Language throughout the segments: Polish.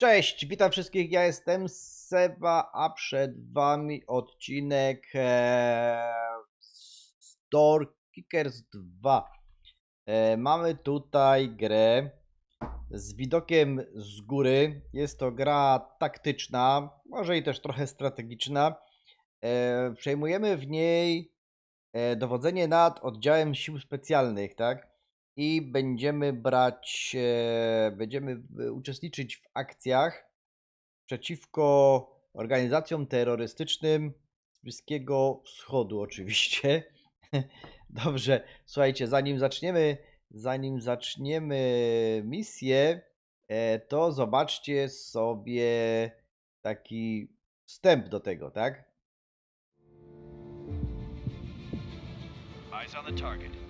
Cześć, witam wszystkich, ja jestem Seba, a przed wami odcinek e, Store Kickers 2. E, mamy tutaj grę z widokiem z góry. Jest to gra taktyczna, może i też trochę strategiczna. E, przejmujemy w niej e, dowodzenie nad oddziałem sił specjalnych, tak? I będziemy brać, e, będziemy uczestniczyć w akcjach przeciwko organizacjom terrorystycznym z Bliskiego Wschodu, oczywiście. Dobrze, słuchajcie, zanim zaczniemy, zanim zaczniemy misję, e, to zobaczcie sobie taki wstęp do tego, tak? Eyes on the target.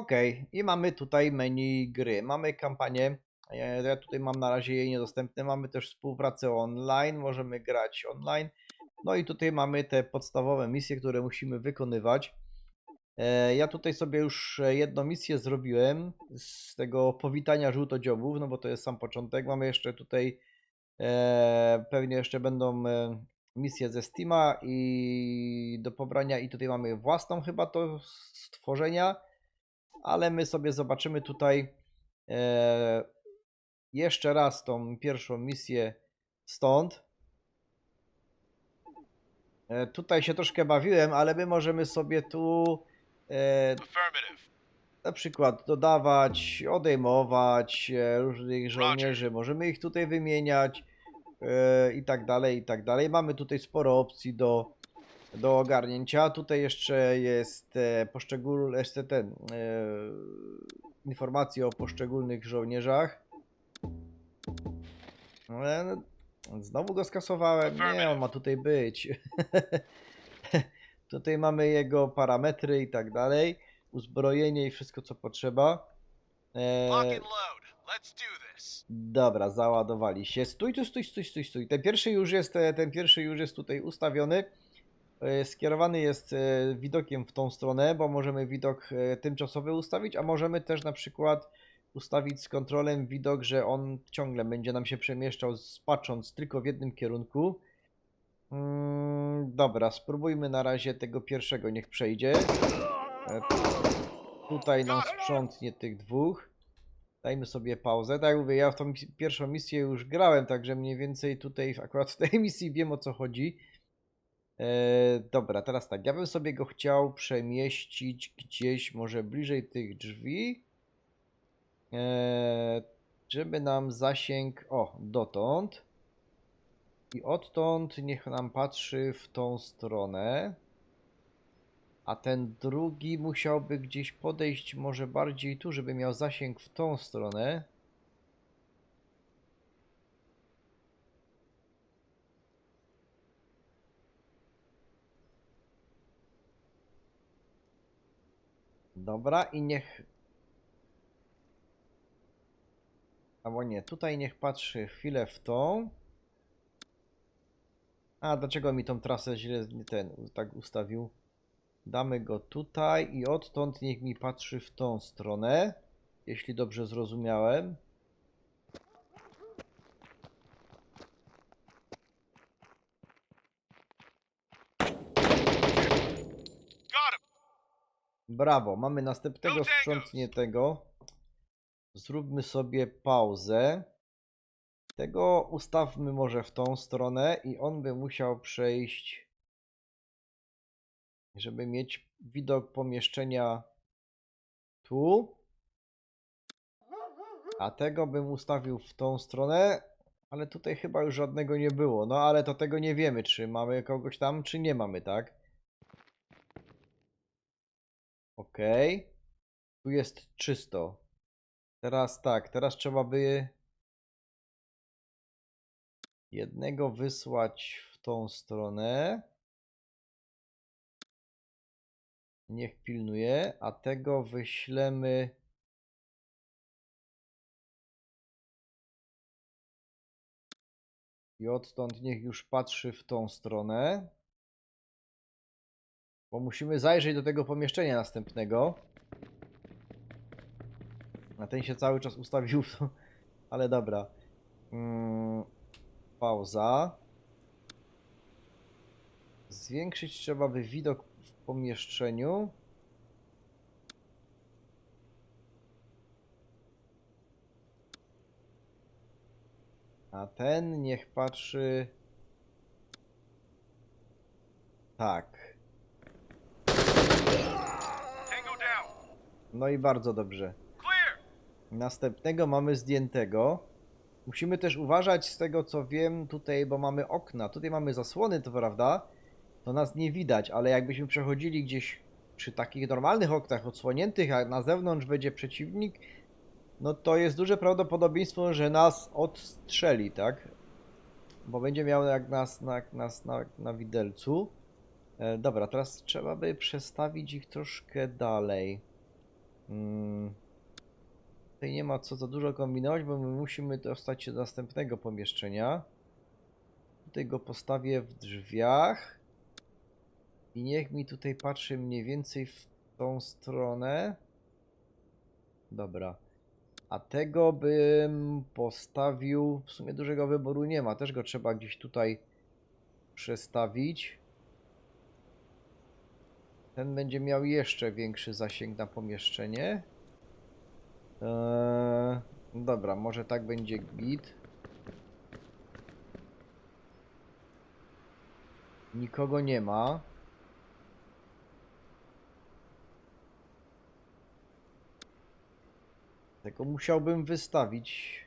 Okej, i mamy tutaj menu gry. Mamy kampanię. Ja ja tutaj mam na razie jej niedostępne. Mamy też współpracę online, możemy grać online. No i tutaj mamy te podstawowe misje, które musimy wykonywać. E, Ja tutaj sobie już e, jedną misję zrobiłem z tego powitania żółtodziobów, no bo to jest sam początek. Mamy jeszcze tutaj e, pewnie jeszcze będą e, misje ze Steama i do pobrania i tutaj mamy własną chyba to stworzenia ale my sobie zobaczymy tutaj e, jeszcze raz tą pierwszą misję stąd. E, tutaj się troszkę bawiłem, ale my możemy sobie tu e, na przykład dodawać, odejmować e, różnych żołnierzy, możemy ich tutaj wymieniać e, i tak dalej, i tak dalej. Mamy tutaj sporo opcji do, do ogarnięcia. Tutaj jeszcze jest e, poszczególne, jeszcze ten, e, informacje o poszczególnych żołnierzach. Ale no, znowu go skasowałem. Nie, on ma tutaj być. tutaj mamy jego parametry i tak dalej. Uzbrojenie i wszystko co potrzeba. E. Dobra, załadowali się. Stój tu, stój, stój, stój, stój. Ten pierwszy już jest, e, ten pierwszy już jest tutaj ustawiony. E, Skierowany jest e, widokiem w tą stronę, bo możemy widok e, tymczasowy ustawić, a możemy też na przykład ustawić z kontrolem widok, że on ciągle będzie nam się przemieszczał, patrząc tylko w jednym kierunku. Mm, dobra, spróbujmy na razie tego pierwszego, niech przejdzie. Tutaj nam sprzątnie tych dwóch. Dajmy sobie pauzę. Tak jak mówię, ja w tą pierwszą misję już grałem, także mniej więcej tutaj akurat w tej misji wiem o co chodzi. E, dobra, teraz tak. Ja bym sobie go chciał przemieścić gdzieś może bliżej tych drzwi. E, żeby nam zasięg. O, dotąd. I odtąd niech nam patrzy w tą stronę. A ten drugi musiałby gdzieś podejść może bardziej tu, żeby miał zasięg w tą stronę. Dobra, i niech. Albo nie, tutaj niech patrzy chwilę w tą. A dlaczego mi tą trasę źle ten tak ustawił? Damy go tutaj i odtąd niech mi patrzy w tą stronę, jeśli dobrze zrozumiałem. Brawo, mamy następnego sprzątniętego. Zróbmy sobie pauzę. Tego ustawmy może w tą stronę i on by musiał przejść, żeby mieć widok pomieszczenia tu. A tego bym ustawił w tą stronę, ale tutaj chyba już żadnego nie było. No ale to tego nie wiemy, czy mamy kogoś tam, czy nie mamy, tak? Okej. Tu jest czysto. Teraz tak, teraz trzeba by jednego wysłać w tą stronę. Niech pilnuje, a tego wyślemy. I odtąd niech już patrzy w tą stronę. Bo musimy zajrzeć do tego pomieszczenia następnego. A ten się cały czas ustawił, ale dobra. Mm, pauza. Zwiększyć trzeba by widok w pomieszczeniu. A ten niech patrzy. Tak. No i bardzo dobrze. Następnego mamy zdjętego. Musimy też uważać z tego co wiem tutaj, bo mamy okna. Tutaj mamy zasłony, to prawda? To nas nie widać, ale jakbyśmy przechodzili gdzieś przy takich normalnych oknach odsłoniętych, a na zewnątrz będzie przeciwnik, no to jest duże prawdopodobieństwo, że nas odstrzeli, tak? Bo będzie miał jak nas na, nas na, na widelcu. E, dobra, teraz trzeba by przestawić ich troszkę dalej. Mm. Tutaj nie ma co za dużo kombinować, bo my musimy dostać się do następnego pomieszczenia. Tutaj go postawię w drzwiach. I niech mi tutaj patrzy mniej więcej w tą stronę. Dobra. A tego bym postawił. W sumie dużego wyboru nie ma. Też go trzeba gdzieś tutaj przestawić. Ten będzie miał jeszcze większy zasięg na pomieszczenie. Eee, dobra, może tak będzie git. Nikogo nie ma. Tego musiałbym wystawić.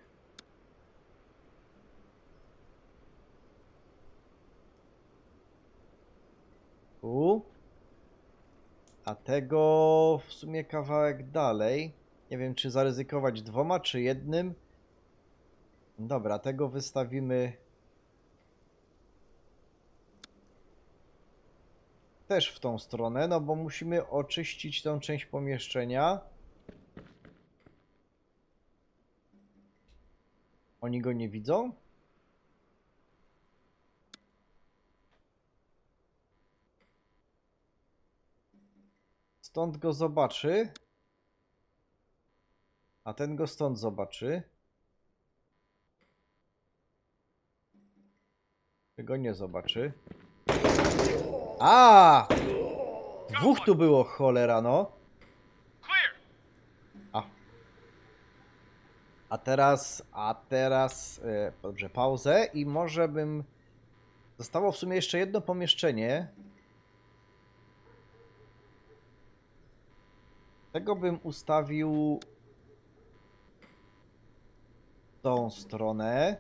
Tu. A tego w sumie kawałek dalej. Nie wiem, czy zaryzykować dwoma, czy jednym. Dobra, tego wystawimy. Też w tą stronę, no bo musimy oczyścić tą część pomieszczenia. Oni go nie widzą? Stąd go zobaczy. A ten go stąd zobaczy. Tego nie zobaczy. A! Dwóch tu było, cholera, no. A. A teraz, a teraz, e, dobrze, pauzę i może bym. Zostało w sumie jeszcze jedno pomieszczenie. Tego bym ustawił tą stronę.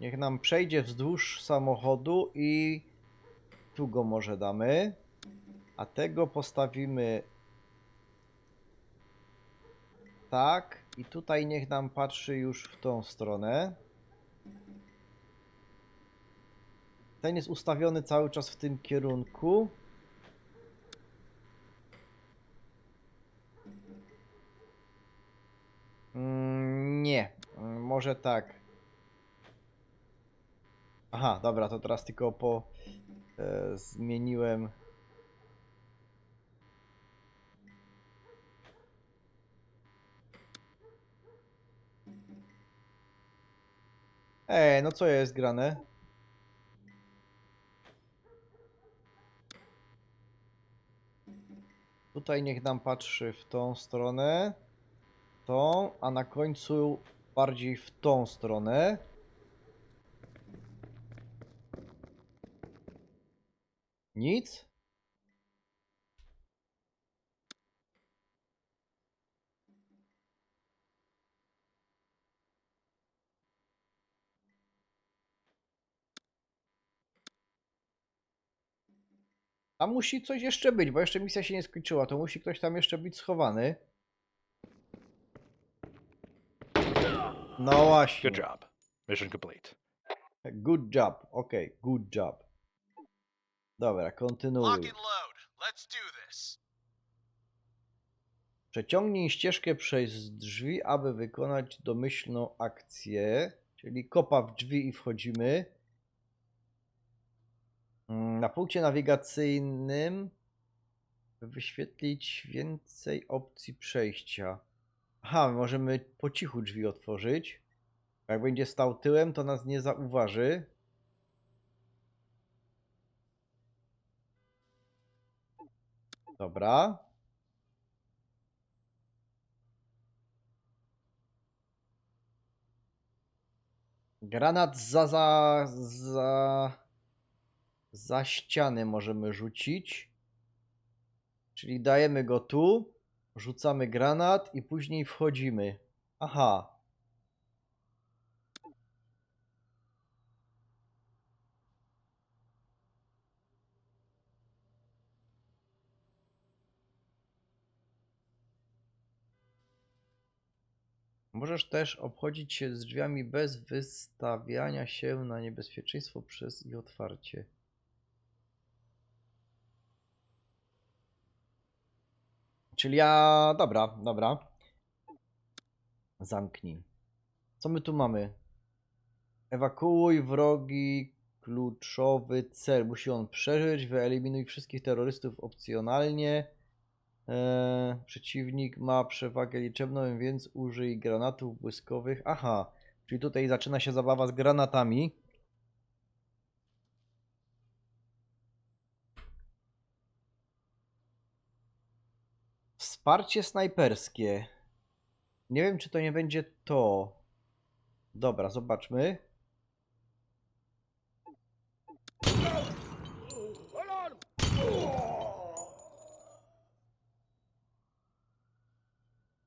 Niech nam przejdzie wzdłuż samochodu i tu go może damy. A tego postawimy tak. I tutaj niech nam patrzy już w tą stronę. Ten jest ustawiony cały czas w tym kierunku. Mm, nie, Mm, może tak. Aha, dobra, to teraz tylko po e, zmieniłem. Ej, no co jest grane? Tutaj niech nam patrzy w tą stronę. Tą, a na końcu bardziej w tą stronę. Nic? A musi coś jeszcze być, bo jeszcze misja się nie skończyła. To musi ktoś tam jeszcze być schowany. No właśnie. Good job. Mission complete. Good job. Okej, good job. Dobra, kontynuuj. Lock and load. Let's do this. Przeciągnij ścieżkę przez drzwi, aby wykonać domyślną akcję. Czyli kopa w drzwi i wchodzimy. Mm, Na punkcie nawigacyjnym wyświetlić więcej opcji przejścia. Aha, możemy po cichu drzwi otworzyć. Jak będzie stał tyłem, to nas nie zauważy. Dobra. Granat za, za, za, za ścianę możemy rzucić. Czyli dajemy go tu, rzucamy granat i później wchodzimy. Aha. Możesz też obchodzić się z drzwiami bez wystawiania się na niebezpieczeństwo przez ich otwarcie. Czyli ja. Dobra, dobra. Zamknij. Co my tu mamy? Ewakuuj wrogi kluczowy cel. Musi on przeżyć. Wyeliminuj wszystkich terrorystów opcjonalnie. Eee, przeciwnik ma przewagę liczebną, więc użyj granatów błyskowych. Aha, czyli tutaj zaczyna się zabawa z granatami. Wsparcie snajperskie. Nie wiem, czy to nie będzie to. Dobra, zobaczmy.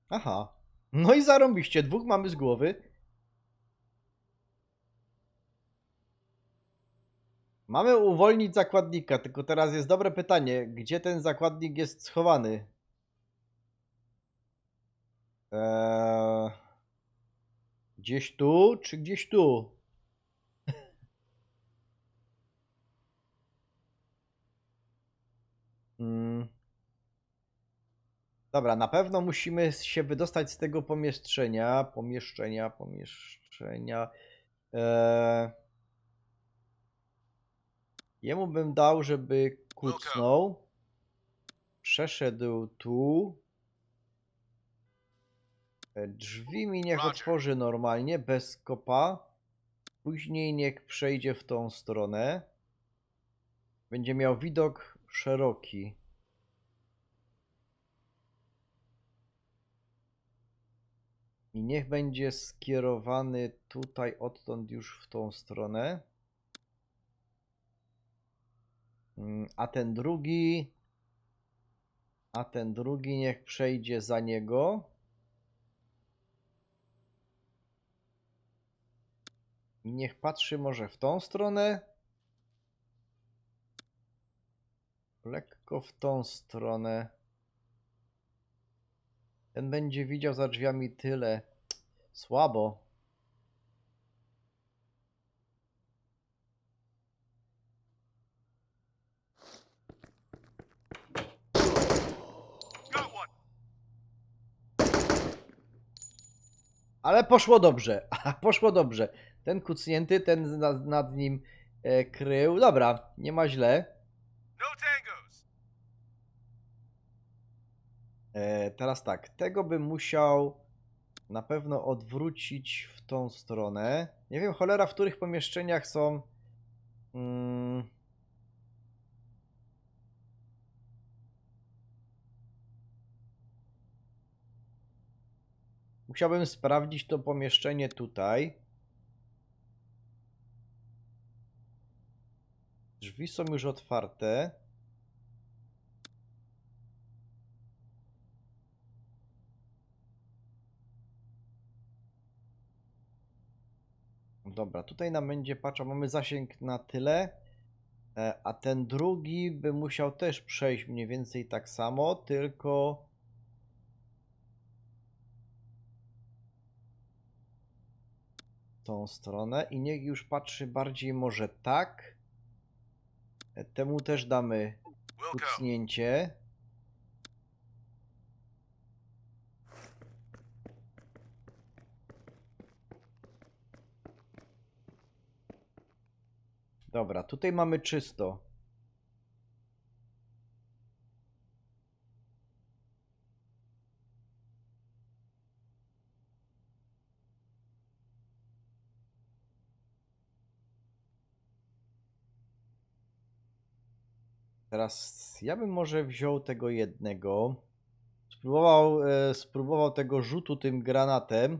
Aha. No i zarąbiście, dwóch mamy z głowy. Mamy uwolnić zakładnika, tylko teraz jest dobre pytanie, gdzie ten zakładnik jest schowany? Eee, gdzieś tu, czy gdzieś tu? Hmm. Dobra, na pewno musimy się wydostać z tego pomieszczenia. Pomieszczenia, pomieszczenia. Eee... Jemu bym dał, żeby kucnął. Przeszedł tu. E, Drzwi mi niech otworzy normalnie, bez kopa. Później niech przejdzie w tą stronę. Będzie miał widok szeroki. I niech będzie skierowany tutaj odtąd już w tą stronę. Mm, A ten drugi. A ten drugi niech przejdzie za niego. Niech patrzy może w tą stronę. Lekko w tą stronę. Ten będzie widział za drzwiami tyle. Słabo. Ale poszło dobrze. Poszło dobrze. Ten kucnięty, ten nad, nad nim e, krył. Dobra, nie ma źle. No. E, teraz tak, tego bym musiał na pewno odwrócić w tą stronę. Nie wiem, cholera, w których pomieszczeniach są. Mm, Musiałbym sprawdzić to pomieszczenie tutaj. Drzwi są już otwarte. Dobra, tutaj nam będzie patrzał, mamy zasięg na tyle, e, a ten drugi by musiał też przejść mniej więcej tak samo, tylko tą stronę i niech już patrzy bardziej może tak. Temu też damy kucnięcie. Dobra, tutaj mamy czysto. Teraz ja bym może wziął tego jednego. Spróbował, e, spróbował tego rzutu tym granatem.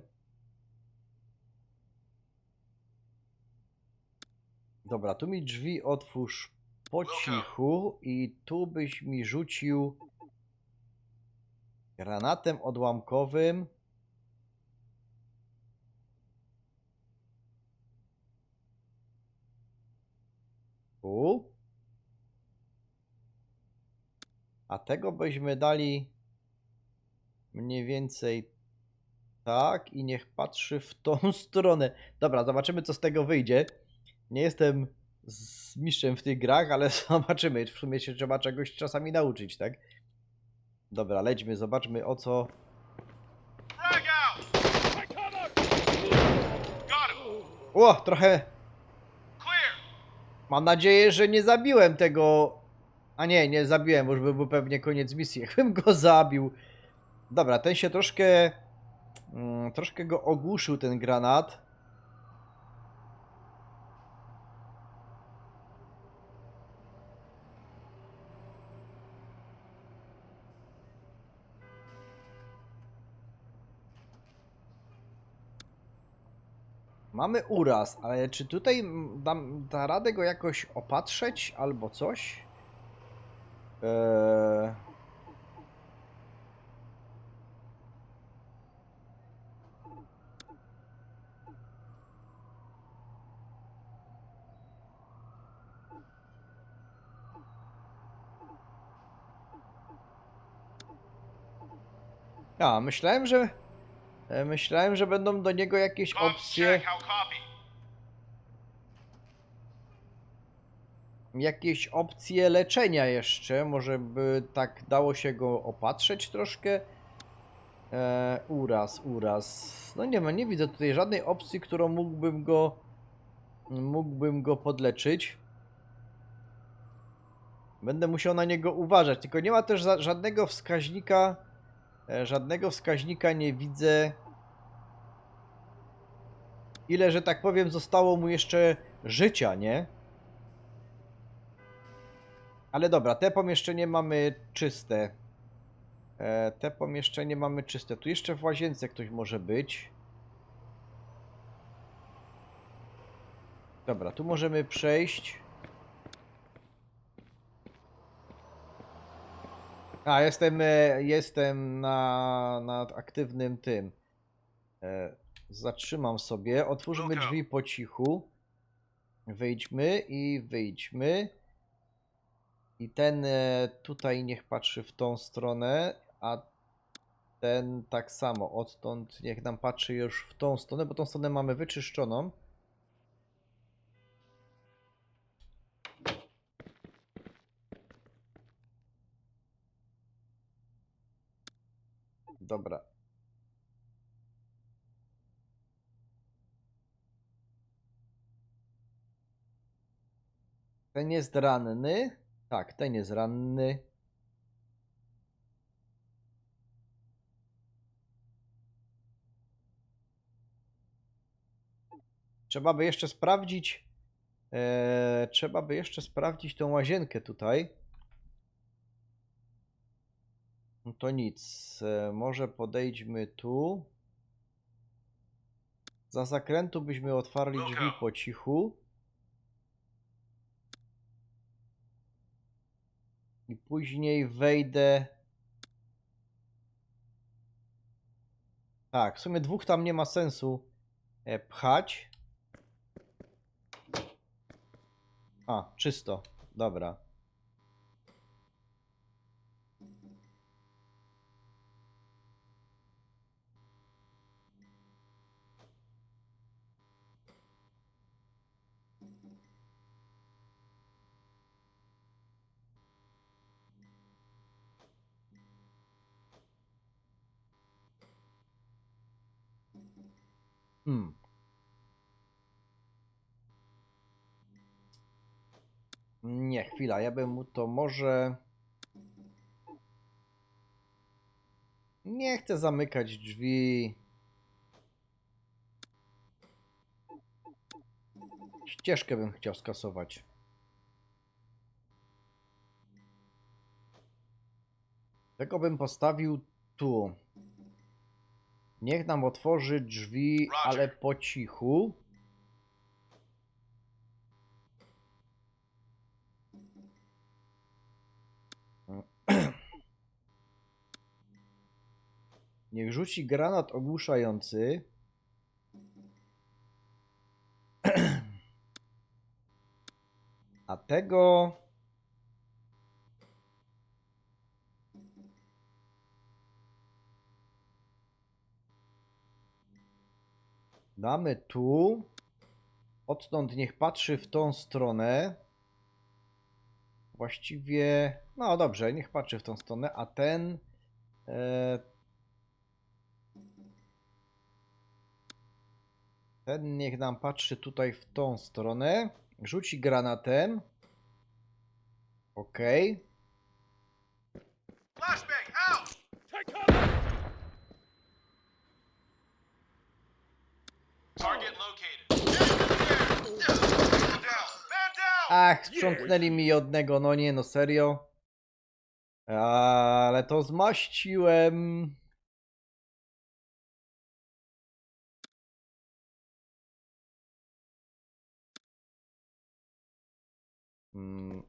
Dobra, tu mi drzwi otwórz po cichu i tu byś mi rzucił granatem odłamkowym. Tu. A tego byśmy dali mniej więcej tak i niech patrzy w tą stronę. Dobra, zobaczymy co z tego wyjdzie. Nie jestem z mistrzem w tych grach, ale zobaczymy. W sumie się trzeba czegoś czasami nauczyć, tak? Dobra, lećmy, zobaczmy o co. O, trochę. Mam nadzieję, że nie zabiłem tego. A nie, nie zabiłem, bo już by był pewnie koniec misji. Jakbym go zabił. Dobra, ten się troszkę. Mm, troszkę go ogłuszył ten granat. Mamy uraz, ale czy tutaj dam, da radę go jakoś opatrzeć albo coś? Eee... A, myślałem, że e, myślałem, że będą do niego jakieś opcje. Jakieś opcje leczenia jeszcze. Może by tak dało się go opatrzeć troszkę. E, uraz, uraz. No nie ma, nie widzę tutaj żadnej opcji, którą mógłbym go mógłbym go podleczyć. Będę musiał na niego uważać, tylko nie ma też żadnego wskaźnika. E, żadnego wskaźnika nie widzę. Ile, że tak powiem, zostało mu jeszcze życia, nie? Ale dobra, te pomieszczenie mamy czyste. E, te pomieszczenie mamy czyste. Tu jeszcze w łazience ktoś może być. Dobra, tu możemy przejść. A, jestem, e, jestem na, na aktywnym tym. E, zatrzymam sobie. Otwórzmy drzwi po cichu. Wyjdźmy i wyjdźmy. I ten e, tutaj niech patrzy w tą stronę, a ten tak samo. Odtąd niech nam patrzy już w tą stronę, bo tą stronę mamy wyczyszczoną. Dobra. Ten jest ranny. Tak, ten jest ranny. Trzeba by jeszcze sprawdzić. E, trzeba by jeszcze sprawdzić tą łazienkę tutaj. No to nic. E, może podejdźmy tu. Za zakrętu byśmy otwarli drzwi po cichu. I później wejdę. Tak, w sumie dwóch tam nie ma sensu e, pchać. A, czysto. Dobra. Hmm. Nie, chwila, ja bym mu to może. Nie chcę zamykać drzwi. Ścieżkę bym chciał skasować. Tego bym postawił tu. Niech nam otworzy drzwi, Roger. ale po cichu. Niech rzuci granat ogłuszający. A tego. Damy tu. Odtąd niech patrzy w tą stronę. Właściwie. No dobrze, niech patrzy w tą stronę, a ten. E, ten niech nam patrzy tutaj w tą stronę. Rzuci granatem. Okej. Flashbang Ach, sprzątnęli mi jednego, no nie, no serio. Ale to zmaściłem. Mm.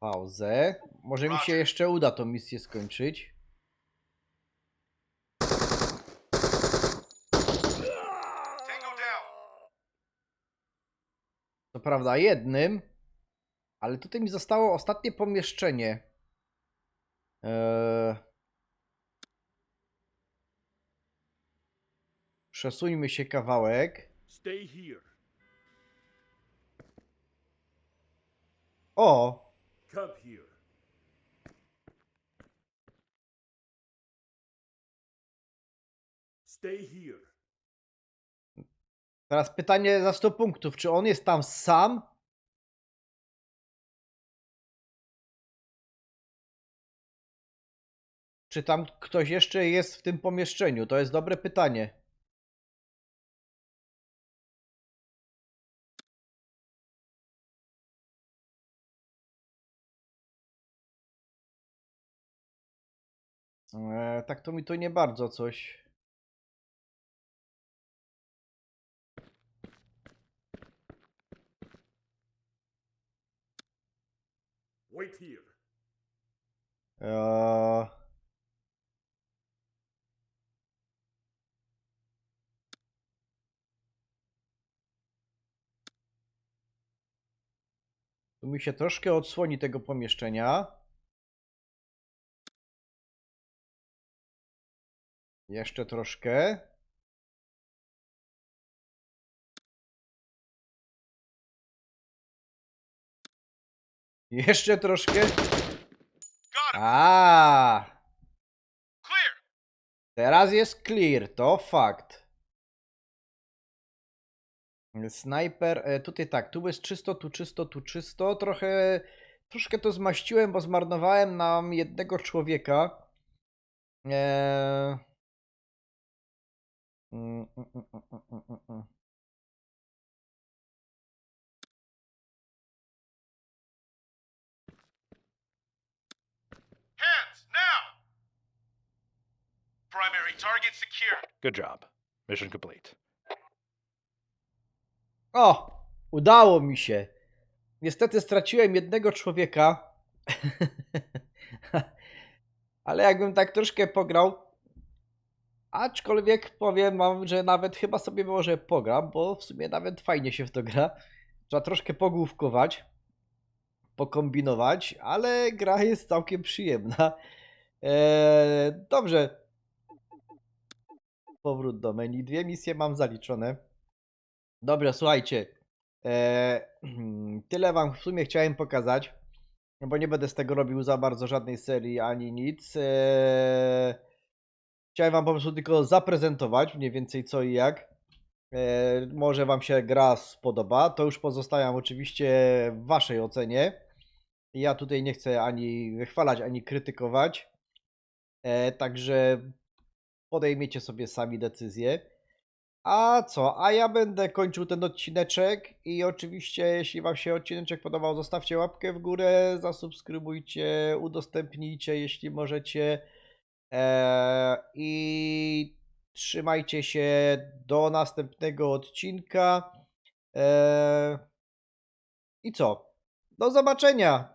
Pauzę. Może mi się jeszcze uda tą misję skończyć. Co prawda jednym, ale tutaj mi zostało ostatnie pomieszczenie. Eee... Przesuńmy się kawałek. O! Stay here. Teraz pytanie za 100 punktów. Czy on jest tam sam? Czy tam ktoś jeszcze jest w tym pomieszczeniu? To jest dobre pytanie. Eee, tak to mi to nie bardzo coś. Wait here. Eee... Tu mi się troszkę odsłoni tego pomieszczenia. Jeszcze troszkę. Jeszcze troszkę. A, Clear. teraz jest clear, to fakt. Snajper, e, tutaj tak, tu jest czysto, tu czysto, tu czysto. Trochę, troszkę to zmaściłem, bo zmarnowałem nam jednego człowieka. Eee... Mm, mm, mm, mm, mm. Target secure. Good job. Mission complete. O! Udało mi się. Niestety straciłem jednego człowieka. Ale jakbym tak troszkę pograł. Aczkolwiek powiem wam, że nawet chyba sobie może pogram, bo w sumie nawet fajnie się w to gra. Trzeba troszkę pogłówkować, pokombinować, ale gra jest całkiem przyjemna. Eee, dobrze. Powrót do menu. Dwie misje mam zaliczone. Dobra, słuchajcie. E, tyle wam w sumie chciałem pokazać, bo nie będę z tego robił za bardzo żadnej serii ani nic. E, chciałem wam po prostu tylko zaprezentować mniej więcej co i jak. E, może wam się gra spodoba. To już pozostawiam oczywiście w waszej ocenie. Ja tutaj nie chcę ani wychwalać, ani krytykować. E, także podejmiecie sobie sami decyzję. A co? A ja będę kończył ten odcineczek i oczywiście jeśli wam się odcineczek podobał, zostawcie łapkę w górę, zasubskrybujcie, udostępnijcie jeśli możecie eee, i trzymajcie się do następnego odcinka. Eee, I co? Do zobaczenia!